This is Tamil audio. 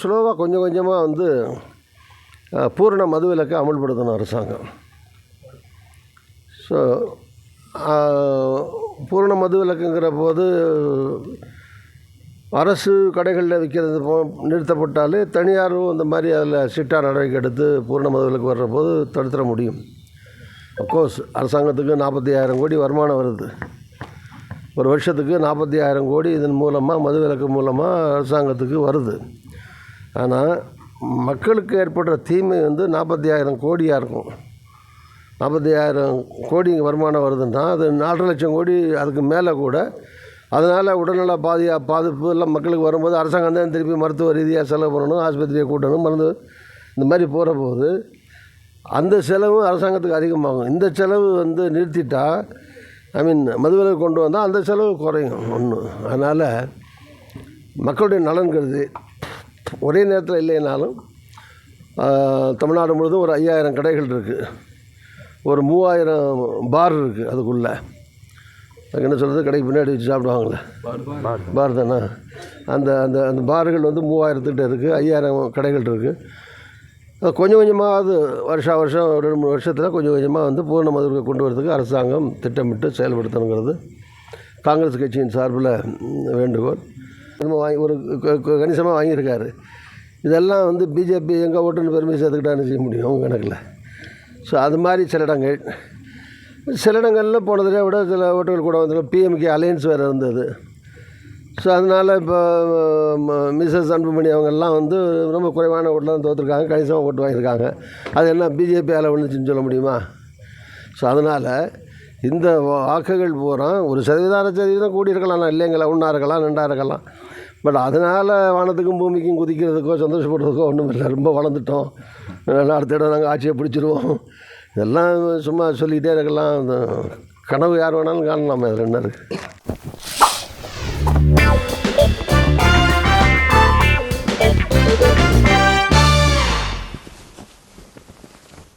ஸ்லோவாக கொஞ்சம் கொஞ்சமாக வந்து பூரண மதுவிலக்கை அமல்படுத்தணும் அரசாங்கம். ஸோ பூரண மதுவிலக்குங்கிற போது அரசு கடைகளில் விற்கிறது நிறுத்தப்பட்டாலே தனியாரும் இந்த மாதிரி அதில் சிட்டா நடவடிக்கை எடுத்து பூரண மதுவிலக்கு வர்ற போது தடுத்துட முடியும். அஃப்கோர்ஸ் அரசாங்கத்துக்கு நாற்பத்தி ஆயிரம் கோடி வருமானம் வருது. ஒரு வருஷத்துக்கு நாற்பத்தி ஆயிரம் கோடி இதன் மூலமாக மதுவிலக்கு மூலமாக அரசாங்கத்துக்கு வருது. ஆனால் மக்களுக்கு ஏற்படுற தீமை வந்து நாற்பத்தி ஆயிரம் கோடியாக இருக்கும். நாற்பத்தி ஆயிரம் கோடி வருமானம் வருதுன்னா அது நாலரை லட்சம் கோடி அதுக்கு மேலே கூட. அதனால் உடல்நல பாதியா பாதிப்பு எல்லாம் மக்களுக்கு வரும்போது அரசாங்கம் தான் திருப்பி மருத்துவ ரீதியாக செலவு பண்ணணும் ஆஸ்பத்திரியை கூட்டணும் மருந்து இந்த மாதிரி போகிற போது அந்த செலவும் அரசாங்கத்துக்கு அதிகமாகும். இந்த செலவு வந்து நிறுத்திட்டா ஐ மீன் மதுவிலக்கு கொண்டு வந்தால் அந்த செலவு குறையும் ஒன்று அதனால் மக்களுடைய நலன் கருதி ஒரே நேரத்தில் இல்லைனாலும் தமிழ்நாடு முழுவதும் ஒரு ஐயாயிரம் கடைகள் இருக்குது ஒரு மூவாயிரம் பார் இருக்குது அதுக்குள்ளே. அதுக்கு என்ன சொல்கிறது கடைக்கு பின்னாடி வச்சு சாப்பிடுவாங்களே பார் தானே? அந்த அந்த அந்த பார்கள் வந்து மூவாயிரத்துக்கிட்ட இருக்குது ஐயாயிரம் கடைகள் இருக்குது கொஞ்சம் கொஞ்சமாக அது வருஷா வருஷம் ஒரு ரெண்டு மூணு வருஷத்தில் கொஞ்சம் கொஞ்சமாக வந்து பூர்ண மதுரை கொண்டு வரதுக்கு அரசாங்கம் திட்டமிட்டு செயல்படுத்தணுங்கிறது காங்கிரஸ் கட்சியின் சார்பில் வேண்டுகோள். நம்ம வாங்கி ஒரு கணிசமாக வாங்கியிருக்காரு. இதெல்லாம் வந்து பிஜேபி எங்கே ஓட்டுன்னு பெருமை சேர்த்துக்கிட்டான்னு செய்ய முடியும் அவங்க கணக்கில். ஸோ அது மாதிரி சில இடங்கள். சில இடங்களில் போன விட சில ஓட்டுகள் கூட வந்து பிஎம்கே அலையன்ஸ் வேறு இருந்தது. ஸோ அதனால் இப்போ மிஸ்ஸஸ் அன்புமணி அவங்கெல்லாம் வந்து ரொம்ப குறைவான ஓட்டில் தான் தோற்றுருக்காங்க கணிசமாக ஓட்டு வாங்கியிருக்காங்க. அது என்ன பிஜேபியால் விழுந்துச்சுன்னு சொல்ல முடியுமா? ஸோ அதனால் இந்த வாக்குகள் பூரா ஒரு சதவீதம் சதவீதம் கூடி இருக்கலாம் இல்லைங்களா ஒன்றா இருக்கலாம் ரெண்டாக இருக்கலாம். பட் அதனால் வானத்துக்கும் பூமிக்கும் குதிக்கிறதுக்கோ சந்தோஷப்படுறதுக்கோ ஒன்றும் இல்லை ரொம்ப வளர்ந்துட்டோம். நல்லா அடுத்த இடம் நாங்கள் ஆட்சியை பிடிச்சிருவோம். இதெல்லாம் சும்மா சொல்லிக்கிட்டே இருக்கலாம். கனவு யார் வேணாலும் காணலாமே. அதில் என்ன இருக்குது